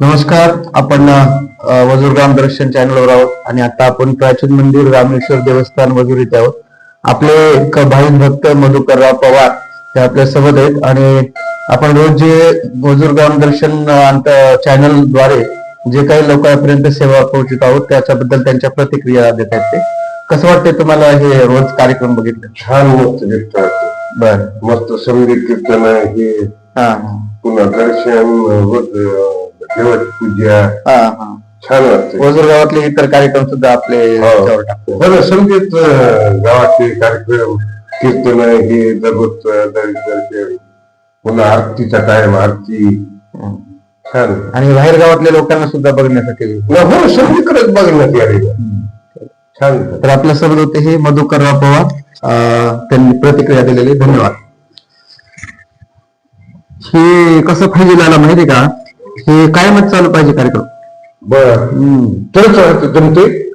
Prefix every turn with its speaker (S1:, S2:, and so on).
S1: नमस्कार आपण वजूरगाम दर्शन चॅनलवर आहोत आणि आता आपण प्राचीन मंदिर रामेश्वर देवस्थान वजूर इथे आहोत. आपले एक भाविक भक्त मधुकरराव पवार ते आपल्यासोबत आहेत आणि आपण रोज जे वजूरगाम दर्शन चॅनलद्वारे जे काही लोकांपर्यंत सेवा पोहोचत आहोत त्याच्याबद्दल त्यांच्या प्रतिक्रिया देत आहेत ते. कसं वाटतंय तुम्हाला हे रोज कार्यक्रम बघितले?
S2: छान मस्त दिसतात
S1: बर.
S2: मस्त संगीत कीर्तन हे
S1: हा.
S2: पुन्हा दर्शन देवाची पूजा.
S1: हा हा.
S2: छान वाटते
S1: वजूरगावातले इतर कार्यक्रम सुद्धा आपले
S2: हो.
S1: याच्यावर टाकतो.
S2: बरं संगीत अं, गावाचे कार्यक्रम कीर्तन हे दररोज दर्शन पुन्हा आरतीचा टाइम आरती. छान.
S1: आणि बाहेर गावातल्या लोकांना सुद्धा बघण्यासाठी.
S2: न, हो सगळीकडेच बघण्यात छान.
S1: तर आपल्यासोबत होते हे मधुकरराव पवार अं, त्यांनी प्रतिक्रिया दिलेली. धन्यवाद. हे कसं पाहिजे आला माहिती का? हे कायमच चालू पाहिजे कार्यक्रम?
S2: बर. तरच जमते